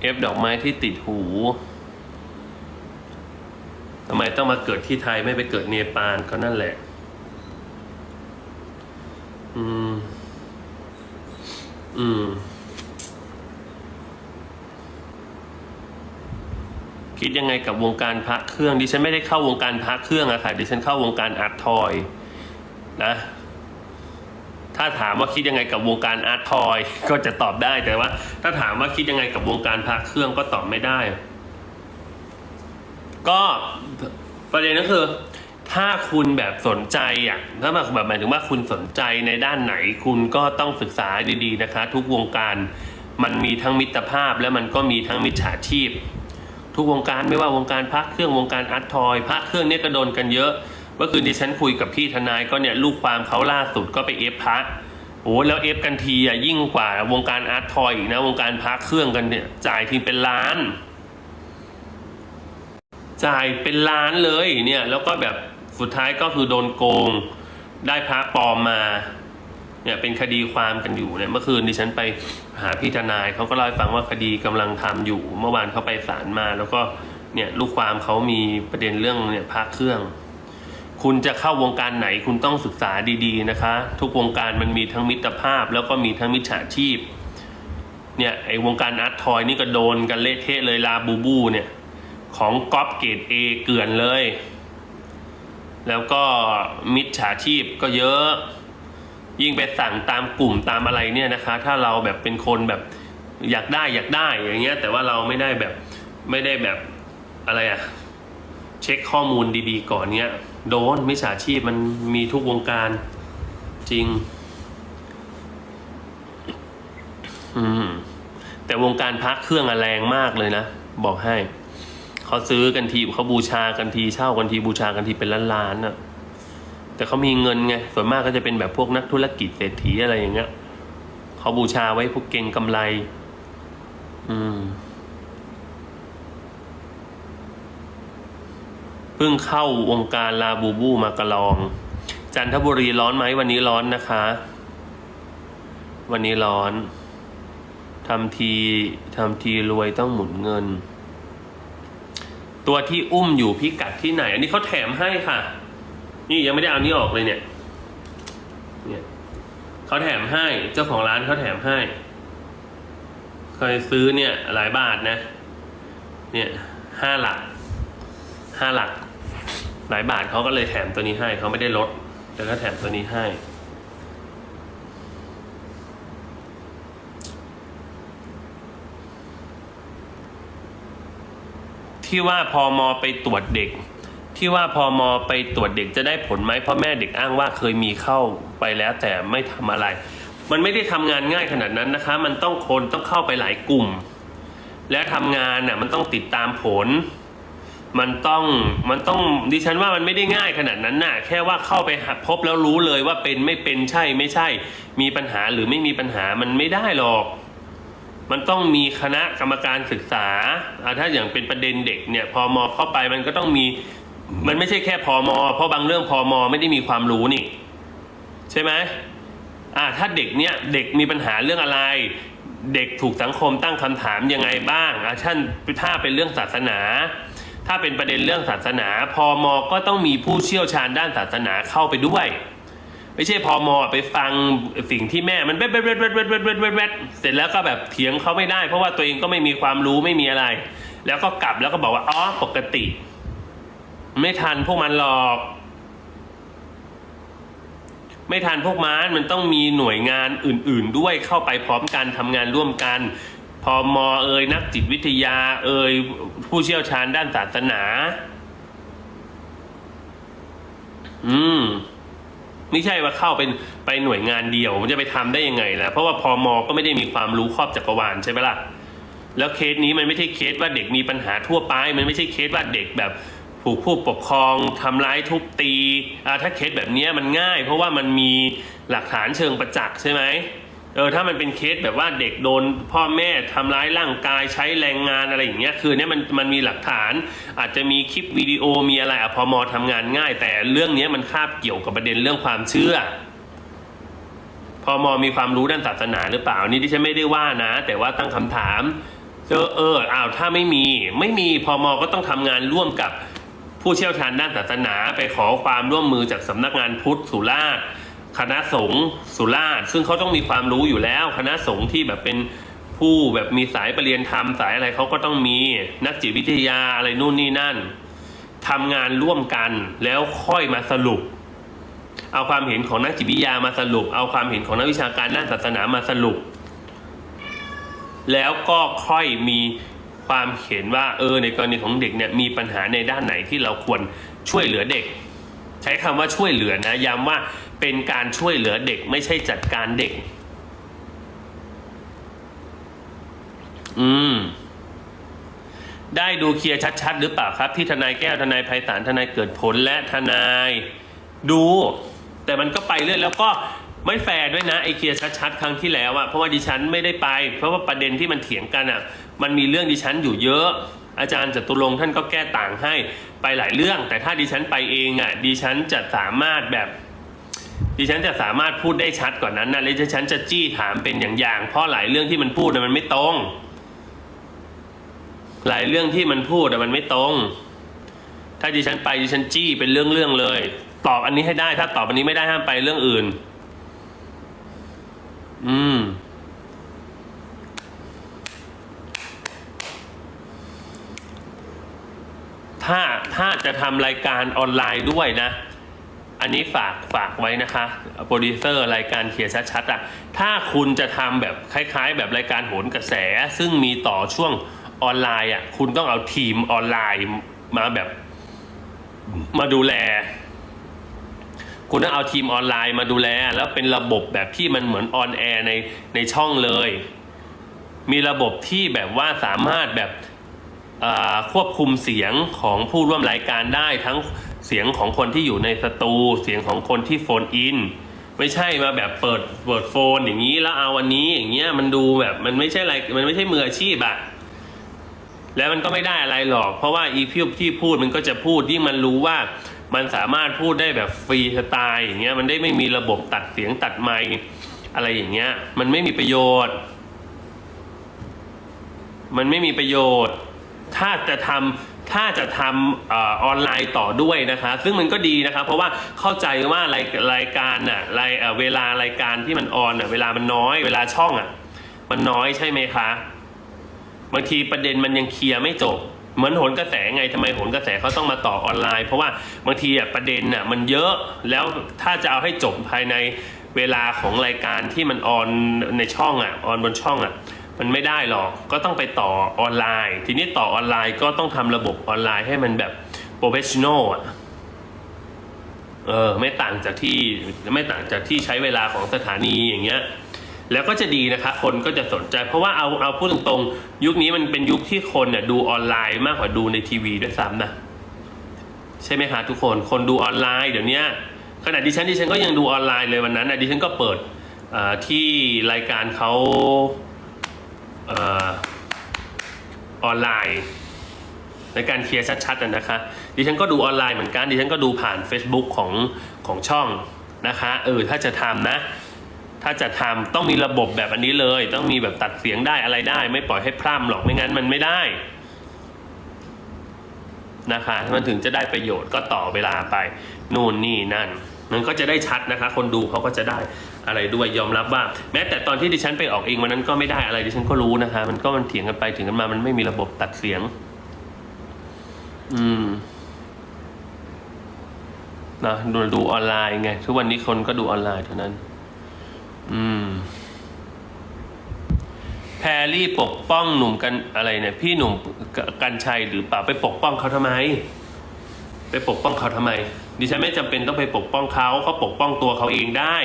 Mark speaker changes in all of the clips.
Speaker 1: เอฟดอกไม้ที่ติดหูทำไมต้องมาเกิดที่ไทยไม่ไปเกิดเนปาลก็นั่นแหละ อืม อืม คิดยังไงกับวงการพระเครื่องดิฉันไม่ได้เข้าวงการพระเครื่องอะค่ะดิฉันเข้าวงการอาร์ตทอย นะ ถ้าถามว่าคิดยังไงกับวงการอาร์ตทอยก็จะตอบได้แต่ว่า ถ้าถามว่าคิดยังไงกับวงการพระเครื่องก็ตอบไม่ได้ ก็ประเด็นก็คือ ถ้าคุณแบบสนใจอะถ้าแบบหมายถึงว่าคุณสนใจในด้านไหน คุณก็ต้องศึกษาดีๆนะคะ ทุกวงการมันมีทั้งมิตรภาพ และมันก็มีทั้งมิจฉาชีพ ทุกวงการไม่ว่าวงการพักเครื่องวงการอาร์ตทอยพักเครื่องเนี่ยกระโดนกันเยอะ มื่อคืนที่ฉันคุยกับพี่ทนายก็เนี่ยลูกความเขาล่าสุดก็ไปเอฟพักโอ้แล้วเอฟกันทีอะยิ่งกว่าวงการอาร์ตทอยอีกนะ วงการพักเครื่องกันเนี่ย จ่ายทีเป็นล้าน จ่ายเป็นล้านเลยเนี่ย แล้วก็แบบสุดท้ายก็คือโดนโกง ได้พระปลอมมาเนี่ยเป็นคดีความกันอยู่เนี่ยเมื่อคืนดิฉันไปหาพี่ทนายเขาก็เล่าให้ฟังว่าคดีกำลังทำอยู่ เมื่อวานเขาไปศาลมา แล้วก็เนี่ยลูกความเขามีประเด็นเรื่องเนี่ยพระเครื่อง คุณจะเข้าวงการไหนคุณต้องศึกษาดีๆนะคะ ทุกวงการมันมีทั้งมิตรภาพ แล้วก็มีทั้งมิจฉาชีพ เนี่ยไอ้วงการอาร์ตทอยนี่ก็โดนกันเละเทะเลยลาบูบูเนี่ย ของก๊อปเกรดเอเกลื่อนเลย แล้วก็มิจฉาชีพก็เยอะ ยิ่งไปสั่งตามกลุ่มตามอะไรเนี่ยนะคะ ถ้าเราแบบเป็นคนแบบอยากได้อยากได้อย่างเงี้ยแต่ว่าเราไม่ได้แบบไม่ได้แบบอะไรอะ เช็คข้อมูลดีๆ ก่อนเนี้ยโดนมิจฉาชีพมันมีทุกวงการจริง อืม แต่วงการพักเครื่องอะแรงมากเลยนะ บอกให้ เขาซื้อกันทีเขาบูชากันทีเช่ากันทีบูชากันทีเป็นล้านๆน่ะ แต่เขามีเงินไง ส่วนมากก็จะเป็นแบบพวกนักธุรกิจเศรษฐีอะไรอย่างเงี้ยเขาบูชาไว้พวกเก่งกำไร อืม พิ่งเข้าวงการลาบูบูมากระลอง จันทบุรีร้อนไหมวันนี้ร้อนนะคะ วันนี้ร้อนทำทีทำทีรวยต้องหมุนเงิน ตัวที่อุ้มอยู่พิกัดที่ไหน อันนี้เขาแถมให้ค่ะ นี่ยังไม่ได้เอานี่ออกเลยเนี่ยเนี่ยเขาแถมให้เจ้าของร้านเขาแถมให้เคยซื้อเนี่ยหลายบาทนะ เนี่ยห้าหลักห้าหลัก หลายบาทเขาก็เลยแถมตัวนี้ให้เขาไม่ได้ลด แต่ก็แถมตัวนี้ให้ ที่ว่าพอมอไปตรวจเด็ก ที่ว่าพอมอไปตรวจเด็กจะได้ผลไหมเพราะแม่เด็กอ้างว่าเคยมีเข้าไปแล้วแต่ไม่ทำอะไร มันไม่ได้ทำงานง่ายขนาดนั้นนะคะ มันต้องคนต้องเข้าไปหลายกลุ่ม แล้วทำงานน่ะมันต้องติดตามผล มันต้องมันต้องดิฉันว่ามันไม่ได้ง่ายขนาดนั้นน่ะแค่ว่าเข้าไปหาพบแล้วรู้เลยว่าเป็นไม่เป็นใช่ไม่ใช่ มีปัญหาหรือไม่มีปัญหามันไม่ได้หรอก มันต้องมีคณะกรรมการศึกษาถ้าอย่างเป็นประเด็นเด็กเนี่ยพอมอเข้าไปมันก็ต้องมีมันไม่ใช่แค่พอมอเพราะบางเรื่องพอมอไม่ได้มีความรู้นี่ ใช่ไหมอ่าถ้าเด็กเนี่ยเด็กมีปัญหาเรื่องอะไร เด็กถูกสังคมตั้งคำถามยังไงบ้างอ่าท่านถ้าเป็นเรื่องศาสนา ถ้าเป็นประเด็นเรื่องศาสนาพอมอก็ต้องมีผู้เชี่ยวชาญด้านศาสนาเข้าไปด้วย ไม่ใช่พอมอไปฟังสิ่งที่แม่มันแวดแวดแวดแวดแวดแวดแวดแวดแวดเสร็จแล้วก็แบบเถียงเขาไม่ได้ เพราะว่าตัวเองก็ไม่มีความรู้ไม่มีอะไร แล้วก็กลับแล้วก็บอกว่าอ๋อปกติ ไม่ทันพวกมันหรอกไม่ทันพวกมันมันต้องมีหน่วยงานอื่น ๆ ด้วยเข้าไปพร้อมกันทำงานร่วมกัน พอมอเอ่ยนักจิตวิทยา เอ่ยผู้เชี่ยวชาญด้านศาสนา อืมไม่ใช่ว่าเข้าเป็นไปหน่วยงานเดียว มันจะไปทำได้ยังไงล่ะ เพราะว่าพอมอก็ไม่ได้มีความรู้ครอบจักรวาลใช่ไหมล่ะ แล้วเคสนี้มันไม่ใช่เคสว่าเด็กมีปัญหาทั่วไป มันไม่ใช่เคสว่าเด็กแบบถูกผู้ปกครองทำร้ายทุบตีอ่าถ้าเคสแบบนี้มันง่าย เพราะว่ามันมีหลักฐานเชิงประจักษ์ใช่ไหม เออถ้ามันเป็นเคสแบบว่าเด็กโดนพ่อแม่ทำร้ายร่างกายใช้แรงงานอะไรอย่างเงี้ยคือเนี้ยมันมันมีหลักฐาน อาจจะมีคลิปวิดีโอมีอะไรอพอมอทำงานง่าย แต่เรื่องเนี้ยมันคาบเกี่ยวกับประเด็นเรื่องความเชื่อ พอมอมีความรู้ด้านศาสนาหรือเปล่านี่ที่ฉันไม่ได้ว่านะ แต่ว่าตั้งคำถามเออเอออ้าวถ้าไม่มีไม่มีพมก็ต้องทำงานร่วมกับผู้เชี่ยวชาญด้านศาสนา ไปขอความร่วมมือจากสำนักงานพุทธสุราษฎร์ คณะสงฆ์สุราษฎร์ซึ่งเขาต้องมีความรู้อยู่แล้ว คณะสงฆ์ที่แบบเป็นผู้แบบมีสายประเรียนธรรมสายอะไรเขาก็ต้องมีนักจิตวิทยาอะไรนู่นนี่นั่นทำงานร่วมกันแล้วค่อยมาสรุป เอาความเห็นของนักจิตวิทยามาสรุป เอาความเห็นของนักวิชาการด้านศาสนามาสรุป แล้วก็ค่อยมีความเห็นว่าเออในกรณีของเด็กเนี่ยมีปัญหาในด้านไหนที่เราควรช่วยเหลือเด็ก ใช้คำว่าช่วยเหลือนะย้ำว่า เป็นการช่วยเหลือเด็กไม่ใช่จัดการเด็ก อืม ได้ดูเคลียร์ชัดๆ หรือเปล่าครับ ที่ทนายแก้วทนายไพศาลทนายเกิดผลและทนายดู แต่มันก็ไปเรื่อยแล้วก็ไม่แฟร์ด้วยนะไอเคลียร์ชัดๆ ครั้งที่แล้วอะเพราะว่าดิฉันไม่ได้ไป เพราะว่าประเด็นที่มันเถียงกันอะมันมีเรื่องดิฉันอยู่เยอะ อาจารย์จตุรงค์ท่านก็แก้ต่างให้ไปหลายเรื่อง แต่ถ้าดิฉันไปเองอะดิฉันจะสามารถแบบ ดิฉันจะสามารถพูดได้ชัดกว่านั้นนะและดิฉันจะจี้ถามเป็นอย่างๆเพราะหลายเรื่องที่มันพูดน่มันไม่ตรง หลายเรื่องที่มันพูดมันไม่ตรง ถ้าดิฉันไปดิฉันจี้เป็นเรื่องๆเลย ตอบอันนี้ให้ได้ ถ้าตอบอันนี้ไม่ได้ห้ามไปเรื่องอื่น อืมถ้าถ้าจะทำรายการออนไลน์ด้วยนะ อันนี้ฝากฝากไว้นะคะโปรดิวเซอร์รายการเคลียร์ชัดๆอะถ้าคุณจะทำแบบคล้าย ๆ แบบรายการโหนกระแส ซึ่งมีต่อช่วงออนไลน์อะคุณต้องเอาทีมออนไลน์มาแบบมาดูแล คุณต้องเอาทีมออนไลน์มาดูแล แล้วเป็นระบบแบบที่มันเหมือนออนแอร์ในในช่องเลย มีระบบที่แบบว่าสามารถแบบควบคุมเสียงของผู้ร่วมรายการได้ทั้ง เสียงของคนที่อยู่ในสตู เสียงของคนที่โฟนอิน ไม่ใช่มาแบบเปิดเปิดโฟนอย่างนี้แล้วเอาวันนี้อย่างเงี้ยมันดูแบบมันไม่ใช่อะไรมันไม่ใช่มืออาชีพอะแล้วมันก็ไม่ได้อะไรหรอก เพราะว่าอีพิวที่พูดมันก็จะพูดยิ่งมันรู้ว่ามันสามารถพูดได้แบบฟรีสไตล์อย่างเงี้ยมันได้ไม่มีระบบตัดเสียงตัดไมค์อะไรอย่างเงี้ย มันไม่มีประโยชน์ มันไม่มีประโยชน์ ถ้าจะทำ ถ้าจะทำอออนไลน์ต่อด้วยนะคะ ซึ่งมันก็ดีนะคะ เพราะว่าเข้าใจว่ารายรายการน่ะรายเวลารายการที่มันออนน่ะเวลามันน้อย เวลาช่องอะมันน้อยใช่ไหมคะ บางทีประเด็นมันยังเคลียร์ไม่จบเหมือนโหนกระแสไงทำไมโหนกระแสเขาต้องมาต่อออนไลน์ เพราะว่าบางทีอะประเด็นน่ะมันเยอะแล้วถ้าจะเอาให้จบภายในเวลาของรายการที่มันออนในช่องอะออนบนช่องอะ มันไม่ได้หรอกก็ต้องไปต่อออนไลน์ ทีนี้ต่อออนไลน์ก็ต้องทำระบบออนไลน์ให้มันแบบโปรเฟชชั่นอลอะเออไม่ต่างจากที่ไม่ต่างจากที่ใช้เวลาของสถานีอย่างเงี้ยแล้วก็จะดีนะคะคนก็จะสนใจ เพราะว่าเอาเอาพูดตรงๆ ยุคนี้มันเป็นยุคที่คนเนี่ยดูออนไลน์มากกว่าดูในทีวีด้วยซ้ำนะใช่ไหมคะทุกคนคนดูออนไลน์เดี๋ยวนี้ขณะดิฉันดิฉันก็ยังดูออนไลน์เลยวันนั้นนะดิฉันก็เปิดที่รายการเขา ออนไลน์ ในการเคลียร์ชัดๆนะนะคะ ดิฉันก็ดูออนไลน์เหมือนกัน ดิฉันก็ดูผ่าน Facebook ของของช่องนะคะเออถ้าจะทำนะ ถ้าจะทำต้องมีระบบแบบอันนี้เลย ต้องมีแบบตัดเสียงได้อะไรได้ ไม่ปล่อยให้พร่ำหรอกไม่งั้นมันไม่ได้นะคะมันถึงจะได้ประโยชน์ก็ต่อเวลาไป นู่นนี่นั่น มันก็จะได้ชัดนะคะ คนดูเขาก็จะได้อะไรด้วยยอมรับว่า แม้แต่ตอนที่ดิฉันไปออกเองวันนั้นก็ไม่ได้อะไรดิฉันก็รู้นะคะ มันก็มันเถียงกันไปเถียงกันมามันไม่มีระบบตัดเสียง อืมนะดูดูออนไลน์ไงทุกวันนี้คนก็ดูออนไลน์เท่านั้น อืมแพรรี่ปกป้องหนุ่มกันอะไรเนี่ย พี่หนุ่มกันชัยหรือเปล่าไปปกป้องเขาทำไม ไปปกป้องเขาทำไม ดิฉันไม่จำเป็นต้องไปปกป้องเขาเขาปกป้องตัวเขาเองได้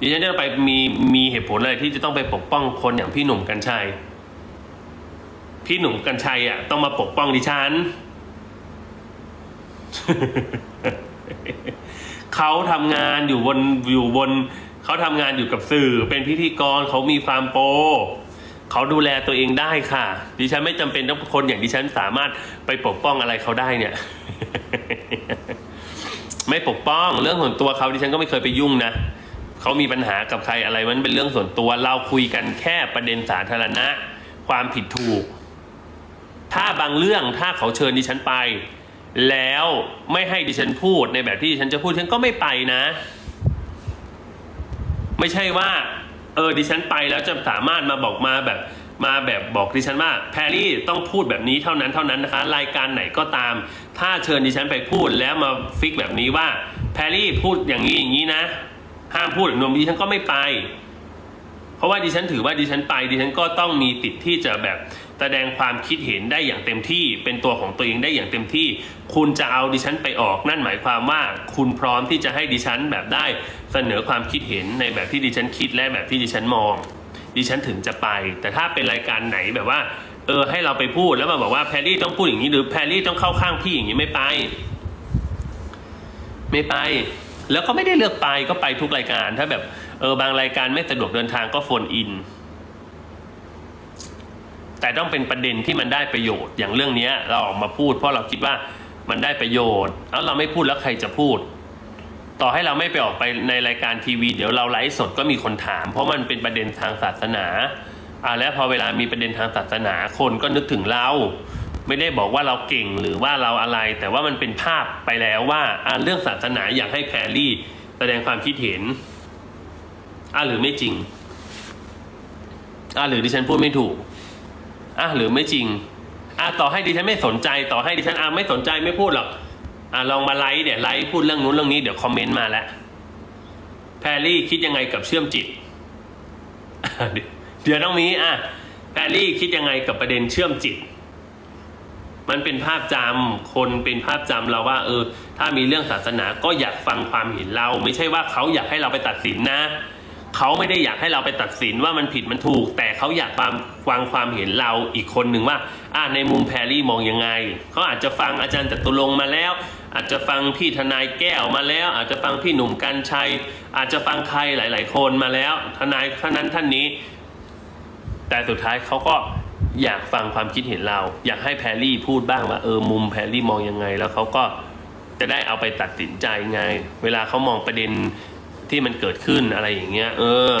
Speaker 1: ดิฉันจะไปมีมีเหตุผลอะไรที่จะต้องไปปกป้องคนอย่างพี่หนุ่มกันชัย พี่หนุ่มกันชัยอะต้องมาปกป้องดิฉันเขาทำงานอยู่บนอยู่บนเขาทำงานอยู่กับสื่อ เป็นพิธีกรเขามีความโปร เขาดูแลตัวเองได้ค่ะ ดิฉันไม่จำเป็นต้องคนอย่างดิฉันสามารถไปปกป้องอะไรเขาได้เนี่ย ไม่ปกป้องเรื่องส่วนตัวเขาดิฉันก็ไม่เคยไปยุ่งนะเขามีปัญหากับใครอะไรมันเป็นเรื่องส่วนตัวเราคุยกันแค่ประเด็นสาธารณะ ความผิดถูก ถ้าบางเรื่องถ้าเขาเชิญดิฉันไป แล้วไม่ให้ดิฉันพูดในแบบที่ดิฉันจะพูดฉันก็ไม่ไปนะ ไม่ใช่ว่า เออดิฉันไปแล้วจะสามารถมาบอกมาแบบมาแบบบอกดิฉันว่าแพรรี่ต้องพูดแบบนี้เท่านั้นเท่านั้นนะคะ รายการไหนก็ตาม ถ้าเชิญดิฉันไปพูดแล้วมาฟิกแบบนี้ว่าแพรรี่พูดอย่างนี้อย่างนี้นะห้ามพูดนมดิฉันก็ไม่ไป เพราะว่าดิฉันถือว่าดิฉันไปดิฉันก็ต้องมีติดที่จะแบบแสดงความคิดเห็นได้อย่างเต็มที่ เป็นตัวของตัวเองได้อย่างเต็มที่ คุณจะเอาดิฉันไปออกนั่นหมายความว่า คุณพร้อมที่จะให้ดิฉันแบบได้ เสนอความคิดเห็นในแบบที่ดิฉันคิดและแบบที่ดิฉันมอง ดิฉันถึงจะไป แต่ถ้าเป็นรายการไหนแบบว่า เออให้เราไปพูดแล้วมาบอกว่าแพรรี่ต้องพูดอย่างนี้หรือแพรรี่ต้องเข้าข้างพี่อย่างนี้ไม่ไป ไม่ไป แล้วก็ไม่ได้เลือกไปก็ไปทุกรายการ ถ้าแบบเออบางรายการไม่สะดวกเดินทางก็โฟนอินแต่ต้องเป็นประเด็นที่มันได้ประโยชน์อย่างเรื่องนี้เราออกมาพูด เพราะเราคิดว่ามันได้ประโยชน์แล้วเราไม่พูดแล้วใครจะพูด ต่อให้เราไม่ไปออกไปในรายการทีวี เดี๋ยวเราไลฟ์สดก็มีคนถาม เพราะมันเป็นประเด็นทางศาสนาอ่าแล้วพอเวลามีประเด็นทางศาสนาคนก็นึกถึงเรา ไม่ได้บอกว่าเราเก่งหรือว่าเราอะไร แต่ว่ามันเป็นภาพไปแล้วว่าอ่าเรื่องศาสนาอยากให้แพรรี่แสดงความคิดเห็นอ่าหรือไม่จริงอ่าหรือดิฉันพูดไม่ถูกอ่าหรือไม่จริงอ่าต่อให้ดิฉันไม่สนใจ ต่อให้ดิฉันอ่าไม่สนใจไม่พูดหรอก อ่าลองมาไลฟ์เนี่ยไลฟ์พูดเรื่องนู้นเรื่องนี้เดี๋ยวคอมเมนต์มาแล้วแพรรี่คิดยังไงกับเชื่อมจิต เดี๋ยวต้องมีอะแพรรี่คิดยังไงกับประเด็นเชื่อมจิต มันเป็นภาพจำคนเป็นภาพจำเราว่า เออ ถ้ามีเรื่องศาสนาก็อยากฟังความเห็นเรา ไม่ใช่ว่าเขาอยากให้เราไปตัดสินนะ เขาไม่ได้อยากให้เราไปตัดสินว่ามันผิดมันถูก แต่เขาอยากฟังฟังความเห็นเราอีกคนหนึ่งว่าอ่าในมุมแพรรี่มองยังไงเขาอาจจะฟังอาจารย์จตุรงมาแล้ว อาจจะฟังพี่ทนายแก้วมาแล้ว อาจจะฟังพี่หนุ่มกัญชัย อาจจะฟังใครหลาย ๆ คนมาแล้ว ทนายท่านนั้นท่านนี้ แต่สุดท้ายเขาก็อยากฟังความคิดเห็นเรา อยากให้แพรรี่พูดบ้างว่าเออมุมแพรรี่มองยังไง แล้วเขาก็จะได้เอาไปตัดสินใจไง เวลาเขามองประเด็น ที่มันเกิดขึ้นอะไรอย่างเงี้ย เออ